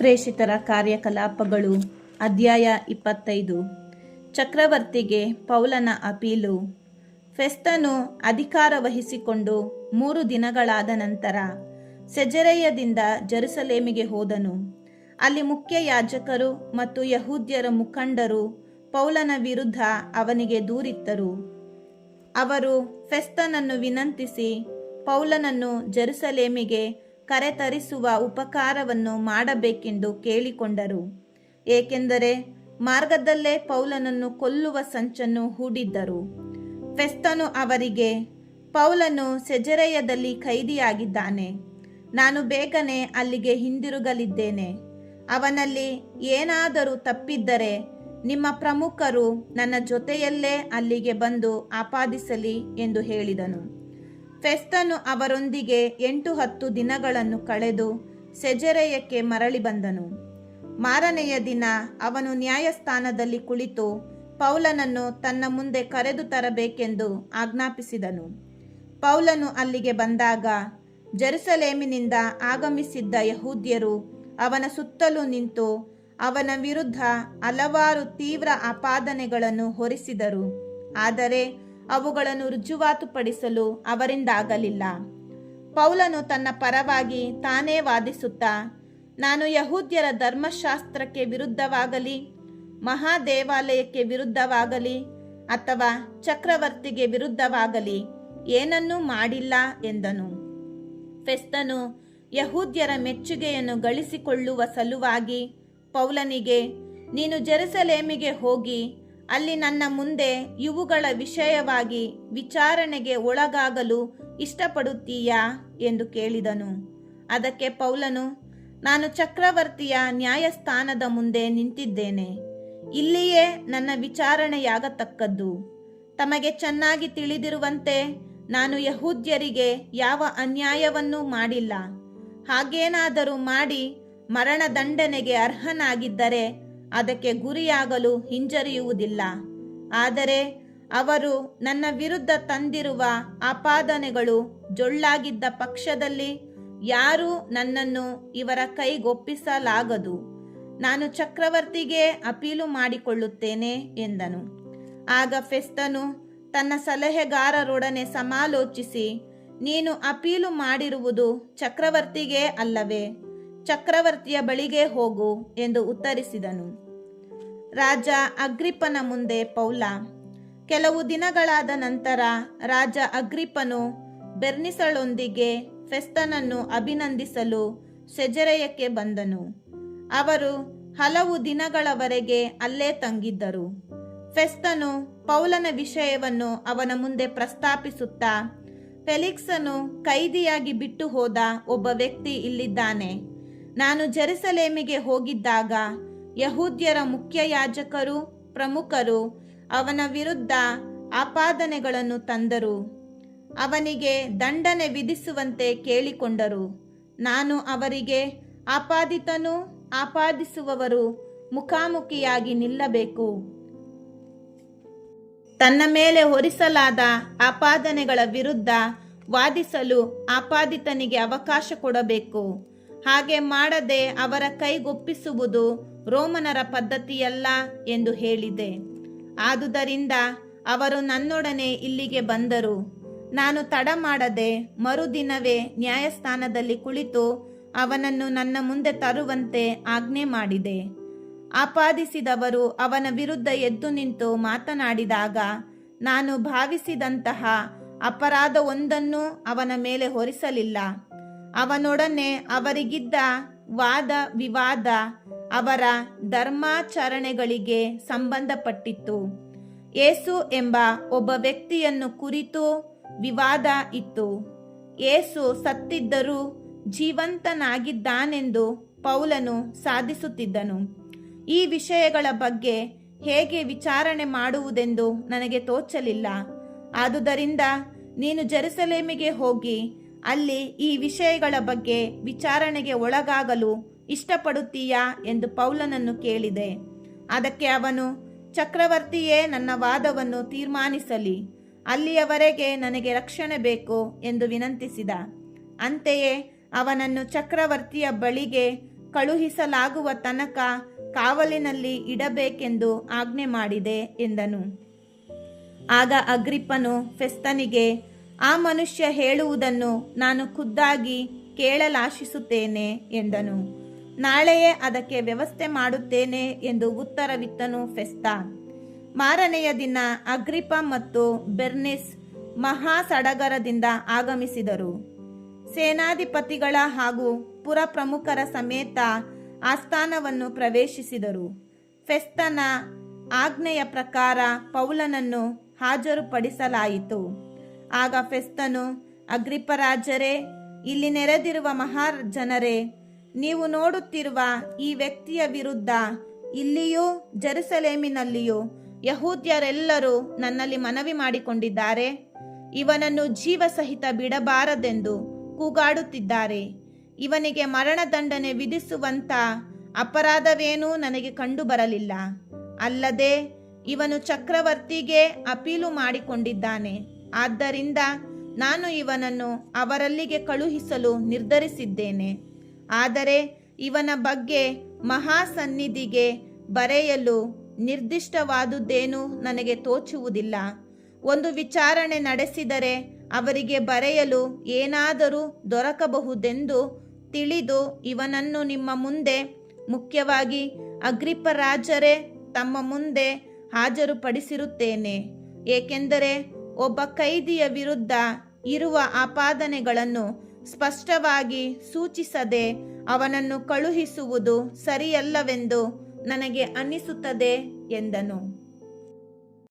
ಪ್ರೇಷಿತರ ಕಾರ್ಯಕಲಾಪಗಳು. ಅಧ್ಯಾಯ ಇಪ್ಪತ್ತೈದು. ಚಕ್ರವರ್ತಿಗೆ ಪೌಲನ ಅಪೀಲು. ಫೆಸ್ತನು ಅಧಿಕಾರ ವಹಿಸಿಕೊಂಡು ಮೂರು ದಿನಗಳಾದ ನಂತರ ಸೆಜರೆಯದಿಂದ ಜೆರುಸಲೇಮಿಗೆ ಹೋದನು. ಅಲ್ಲಿ ಮುಖ್ಯ ಯಾಜಕರು ಮತ್ತು ಯಹೂದ್ಯರ ಮುಖಂಡರು ಪೌಲನ ವಿರುದ್ಧ ಅವನಿಗೆ ದೂರಿತ್ತರು ಅವರು ಫೆಸ್ತನನ್ನು ವಿನಂತಿಸಿ ಪೌಲನನ್ನು ಜೆರುಸಲೇಮಿಗೆ ಕರೆತರಿಸುವ ಉಪಕಾರವನ್ನು ಮಾಡಬೇಕೆಂದು ಕೇಳಿಕೊಂಡರು. ಏಕೆಂದರೆ ಮಾರ್ಗದಲ್ಲೇ ಪೌಲನನ್ನು ಕೊಲ್ಲುವ ಸಂಚನ್ನು ಹೂಡಿದ್ದರು. ಫೆಸ್ತನು ಅವರಿಗೆ, ಪೌಲನು ಸೆಜರೆಯದಲ್ಲಿ ಖೈದಿಯಾಗಿದ್ದಾನೆ ನಾನು ಬೇಗನೆ ಅಲ್ಲಿಗೆ ಹಿಂದಿರುಗಲಿದ್ದೇನೆ. ಅವನಲ್ಲಿ ಏನಾದರೂ ತಪ್ಪಿದ್ದರೆ ನಿಮ್ಮ ಪ್ರಮುಖರು ನನ್ನ ಜೊತೆಯಲ್ಲೇ ಅಲ್ಲಿಗೆ ಬಂದು ಆಪಾದಿಸಲಿ ಎಂದು ಹೇಳಿದನು. ಫೆಸ್ತನು ಅವರೊಂದಿಗೆ ಎಂಟು ಹತ್ತು ದಿನಗಳನ್ನು ಕಳೆದು ಸೆಜೆರೆಯಕ್ಕೆ ಮರಳಿ ಬಂದನು. ಮಾರನೆಯ ದಿನ ಅವನು ನ್ಯಾಯಸ್ಥಾನದಲ್ಲಿ ಕುಳಿತು ಪೌಲನನ್ನು ತನ್ನ ಮುಂದೆ ಕರೆದು ತರಬೇಕೆಂದು ಆಜ್ಞಾಪಿಸಿದನು. ಪೌಲನು ಅಲ್ಲಿಗೆ ಬಂದಾಗ ಜೆರುಸಲೇಮಿನಿಂದ ಆಗಮಿಸಿದ್ದ ಯಹೂದ್ಯರು ಅವನ ಸುತ್ತಲೂ ನಿಂತು ಅವನ ವಿರುದ್ಧ ಹಲವಾರು ತೀವ್ರ ಆಪಾದನೆಗಳನ್ನು ಹೊರಿಸಿದರು. ಆದರೆ ಅವುಗಳನ್ನು ರುಜುವಾತುಪಡಿಸಲು ಅವರಿಂದಾಗಲಿಲ್ಲ. ಪೌಲನು ತನ್ನ ಪರವಾಗಿ ತಾನೇ ವಾದಿಸುತ್ತಾ, ನಾನು ಯಹೂದ್ಯರ ಧರ್ಮಶಾಸ್ತ್ರಕ್ಕೆ ವಿರುದ್ಧವಾಗಲಿ, ಮಹಾದೇವಾಲಯಕ್ಕೆ ವಿರುದ್ಧವಾಗಲಿ ಅಥವಾ ಚಕ್ರವರ್ತಿಗೆ ವಿರುದ್ಧವಾಗಲಿ ಏನನ್ನೂ ಮಾಡಿಲ್ಲ ಎಂದನು. ಫೆಸ್ತನು ಯಹೂದ್ಯರ ಮೆಚ್ಚುಗೆಯನ್ನು ಗಳಿಸಿಕೊಳ್ಳುವ ಸಲುವಾಗಿ ಪೌಲನಿಗೆ, ನೀನು ಜೆರುಸಲೇಮಿಗೆ ಹೋಗಿ ಅಲ್ಲಿ ನನ್ನ ಮುಂದೆ ಇವುಗಳ ವಿಷಯವಾಗಿ ವಿಚಾರಣೆಗೆ ಒಳಗಾಗಲು ಇಷ್ಟಪಡುತ್ತೀಯಾ ಎಂದು ಕೇಳಿದನು. ಅದಕ್ಕೆ ಪೌಲನು, ನಾನು ಚಕ್ರವರ್ತಿಯ ನ್ಯಾಯಸ್ಥಾನದ ಮುಂದೆ ನಿಂತಿದ್ದೇನೆ. ಇಲ್ಲಿಯೇ ನನ್ನ ವಿಚಾರಣೆಯಾಗತಕ್ಕದ್ದು. ತಮಗೆ ಚೆನ್ನಾಗಿ ತಿಳಿದಿರುವಂತೆ ನಾನು ಯಹೂದ್ಯರಿಗೆ ಯಾವ ಅನ್ಯಾಯವನ್ನೂ ಮಾಡಿಲ್ಲ. ಹಾಗೇನಾದರೂ ಮಾಡಿ ಮರಣದಂಡನೆಗೆ ಅರ್ಹನಾಗಿದ್ದರೆ ಅದಕ್ಕೆ ಗುರಿಯಾಗಲು ಹಿಂಜರಿಯುವುದಿಲ್ಲ. ಆದರೆ ಅವರು ನನ್ನ ವಿರುದ್ಧ ತಂದಿರುವ ಆಪಾದನೆಗಳು ಜೊಳ್ಳಾಗಿದ್ದ ಪಕ್ಷದಲ್ಲಿ ಯಾರೂ ನನ್ನನ್ನು ಇವರ ಕೈಗೊಪ್ಪಿಸಲಾಗದು. ನಾನು ಚಕ್ರವರ್ತಿಗೆ ಅಪೀಲು ಮಾಡಿಕೊಳ್ಳುತ್ತೇನೆ ಎಂದನು. ಆಗ ಫೆಸ್ತನು ತನ್ನ ಸಲಹೆಗಾರರೊಡನೆ ಸಮಾಲೋಚಿಸಿ, ನೀನು ಅಪೀಲು ಮಾಡಿರುವುದು ಚಕ್ರವರ್ತಿಗೆ ಅಲ್ಲವೇ? ಚಕ್ರವರ್ತಿಯ ಬಳಿಗೆ ಹೋಗು ಎಂದು ಉತ್ತರಿಸಿದನು. ರಾಜ ಅಗ್ರಿಪ್ಪನ ಮುಂದೆ ಪೌಲ, ಕೆಲವು ದಿನಗಳಾದ ನಂತರ ರಾಜ ಅಗ್ರಿಪ್ಪನು ಬೆರ್ನಿಸಳೊಂದಿಗೆ ಫೆಸ್ತನನ್ನು ಅಭಿನಂದಿಸಲು ಸೆಜರೆಯಕ್ಕೆ ಬಂದನು. ಅವರು ಹಲವು ದಿನಗಳವರೆಗೆ ಅಲ್ಲೇ ತಂಗಿದ್ದರು. ಫೆಸ್ತನು ಪೌಲನ ವಿಷಯವನ್ನು ಅವನ ಮುಂದೆ ಪ್ರಸ್ತಾಪಿಸುತ್ತಾ, ಫೆಲಿಕ್ಸನು ಕೈದಿಯಾಗಿ ಬಿಟ್ಟು ಹೋದ ಒಬ್ಬ ವ್ಯಕ್ತಿ ಇಲ್ಲಿದ್ದಾನೆ. ನಾನು ಜೆರುಸಲೇಮಿಗೆ ಹೋಗಿದ್ದಾಗ ಯಹೂದ್ಯರ ಮುಖ್ಯ ಯಾಜಕರು ಪ್ರಮುಖರು ಅವನ ವಿರುದ್ಧ ಆಪಾದನೆಗಳನ್ನು ತಂದರು. ಅವನಿಗೆ ದಂಡನೆ ವಿಧಿಸುವಂತೆ ಕೇಳಿಕೊಂಡರು. ನಾನು ಅವರಿಗೆ, ಆಪಾದಿತನು ಆಪಾದಿಸುವವರು ಮುಖಾಮುಖಿಯಾಗಿ ನಿಲ್ಲಬೇಕು. ತನ್ನ ಮೇಲೆ ಹೊರಿಸಲಾದ ಆಪಾದನೆಗಳ ವಿರುದ್ಧ ವಾದಿಸಲು ಆಪಾದಿತನಿಗೆ ಅವಕಾಶ ಕೊಡಬೇಕು. ಹಾಗೆ ಮಾಡದೆ ಅವರ ಕೈಗೊಪ್ಪಿಸುವುದು ರೋಮನರ ಪದ್ಧತಿಯಲ್ಲ ಎಂದು ಹೇಳಿದೆ. ಆದುದರಿಂದ ಅವರು ನನ್ನೊಡನೆ ಇಲ್ಲಿಗೆ ಬಂದರು. ನಾನು ತಡ ಮಾಡದೆ ಮರುದಿನವೇ ನ್ಯಾಯಸ್ಥಾನದಲ್ಲಿ ಕುಳಿತು ಅವನನ್ನು ನನ್ನ ಮುಂದೆ ತರುವಂತೆ ಆಜ್ಞೆ ಮಾಡಿದೆ. ಆಪಾದಿಸಿದವರು ಅವನ ವಿರುದ್ಧ ಎದ್ದು ನಿಂತು ಮಾತನಾಡಿದಾಗ ನಾನು ಭಾವಿಸಿದಂತಹ ಒಂದನ್ನು ಅವನ ಮೇಲೆ ಹೊರಿಸಲಿಲ್ಲ. ಅವನೊಡನೆ ಅವರಿಗಿದ್ದ ವಾದ ವಿವಾದ ಅವರ ಧರ್ಮಾಚರಣೆಗಳಿಗೆ ಸಂಬಂಧಪಟ್ಟಿತ್ತು. ಏಸು ಎಂಬ ಒಬ್ಬ ವ್ಯಕ್ತಿಯನ್ನು ಕುರಿತು ವಿವಾದ ಇತ್ತು. ಏಸು ಸತ್ತಿದ್ದರೂ ಜೀವಂತನಾಗಿದ್ದಾನೆಂದು ಪೌಲನು ಸಾಧಿಸುತ್ತಿದ್ದನು. ಈ ವಿಷಯಗಳ ಬಗ್ಗೆ ಹೇಗೆ ವಿಚಾರಣೆ ಮಾಡುವುದೆಂದು ನನಗೆ ತೋಚಲಿಲ್ಲ. ಆದುದರಿಂದ ನೀನು ಜೆರುಸಲೇಮಿಗೆ ಹೋಗಿ ಅಲ್ಲಿ ಈ ವಿಷಯಗಳ ಬಗ್ಗೆ ವಿಚಾರಣೆಗೆ ಒಳಗಾಗಲು ಇಷ್ಟಪಡುತ್ತೀಯಾ ಎಂದು ಪೌಲನನ್ನು ಕೇಳಿದೆ. ಅದಕ್ಕೆ ಅವನು, ಚಕ್ರವರ್ತಿಯೇ, ನನ್ನ ವಾದವನ್ನು ತೀರ್ಮಾನಿಸಲಿ. ಅಲ್ಲಿಯವರೆಗೆ ನನಗೆ ರಕ್ಷಣೆ ಬೇಕು ಎಂದು ವಿನಂತಿಸಿದ. ಅಂತೆಯೇ, ಅವನನ್ನು ಚಕ್ರವರ್ತಿಯ ಬಳಿಗೆ ಕಳುಹಿಸಲಾಗುವ ತನಕ ಕಾವಲಿನಲ್ಲಿ ಇಡಬೇಕೆಂದು ಆಜ್ಞೆ ಮಾಡಿದೆ ಎಂದನು. ಆಗ ಅಗ್ರಿಪ್ಪನು ಫೆಸ್ತನಿಗೆ ಆ ಮನುಷ್ಯ ಹೇಳುವುದನ್ನು ನಾನು ಖುದ್ದಾಗಿ ಕೇಳಲಾಶಿಸುತ್ತೇನೆ ಎಂದನು. ನಾಳೆಯೇ ಅದಕ್ಕೆ ವ್ಯವಸ್ಥೆ ಮಾಡುತ್ತೇನೆ ಎಂದು ಉತ್ತರವಿತ್ತನು ಫೆಸ್ತ. ಮಾರನೆಯ ದಿನ ಅಗ್ರಿಪ ಮತ್ತು ಬೆರ್ನಿಸ್ ಮಹಾ ಸಡಗರದಿಂದ ಆಗಮಿಸಿದರು. ಸೇನಾಧಿಪತಿಗಳ ಹಾಗೂ ಪುರ ಪ್ರಮುಖರ ಸಮೇತ ಆಸ್ಥಾನವನ್ನು ಪ್ರವೇಶಿಸಿದರು. ಫೆಸ್ತನ ಆಜ್ಞೆಯ ಪ್ರಕಾರ ಪೌಲನನ್ನು ಹಾಜರುಪಡಿಸಲಾಯಿತು. ಆಗ ಫೆಸ್ತನು ಅಗ್ರಿಪರಾಜರೇ ಇಲ್ಲಿ ನೆರೆದಿರುವ ಮಹಾಜನರೇ ನೀವು ನೋಡುತ್ತಿರುವ ಈ ವ್ಯಕ್ತಿಯ ವಿರುದ್ಧ ಇಲ್ಲಿಯೂ ಜೆರುಸಲೇಮಿನಲ್ಲಿಯೂ ಯಹೂದ್ಯರೆಲ್ಲರೂ ನನ್ನಲ್ಲಿ ಮನವಿ ಮಾಡಿಕೊಂಡಿದ್ದಾರೆ. ಇವನನ್ನು ಜೀವಸಹಿತ ಬಿಡಬಾರದೆಂದು ಕೂಗಾಡುತ್ತಿದ್ದಾರೆ. ಇವನಿಗೆ ಮರಣದಂಡನೆ ವಿಧಿಸುವಂತ ಅಪರಾಧವೇನೂ ನನಗೆ ಕಂಡು ಬರಲಿಲ್ಲ ಅಲ್ಲದೆ, ಇವನು ಚಕ್ರವರ್ತಿಗೆ ಅಪೀಲು ಮಾಡಿಕೊಂಡಿದ್ದಾನೆ. ಆದ್ದರಿಂದ ನಾನು ಇವನನ್ನು ಅವರಲ್ಲಿಗೆ ಕಳುಹಿಸಲು ನಿರ್ಧರಿಸಿದ್ದೇನೆ. ಆದರೆ ಇವನ ಬಗ್ಗೆ ಮಹಾಸನ್ನಿಧಿಗೆ ಬರೆಯಲು ನಿರ್ದಿಷ್ಟವಾದುದೇನೂ ನನಗೆ ತೋಚುವುದಿಲ್ಲ. ಒಂದು ವಿಚಾರಣೆ ನಡೆಸಿದರೆ ಅವರಿಗೆ ಬರೆಯಲು ಏನಾದರೂ ದೊರಕಬಹುದೆಂದು ತಿಳಿದು ಇವನನ್ನು ನಿಮ್ಮ ಮುಂದೆ, ಮುಖ್ಯವಾಗಿ ಅಗ್ರಿಪರಾಜರೇ ತಮ್ಮ ಮುಂದೆ ಹಾಜರುಪಡಿಸಿರುತ್ತೇನೆ. ಏಕೆಂದರೆ ಒಬ್ಬ ಕೈದಿಯ ವಿರುದ್ಧ ಇರುವ ಆಪಾದನೆಗಳನ್ನು ಸ್ಪಷ್ಟವಾಗಿ ಸೂಚಿಸದೆ ಅವನನ್ನು ಕಳುಹಿಸುವುದು ಸರಿಯಲ್ಲವೆಂದು ನನಗೆ ಅನ್ನಿಸುತ್ತದೆ ಎಂದನು.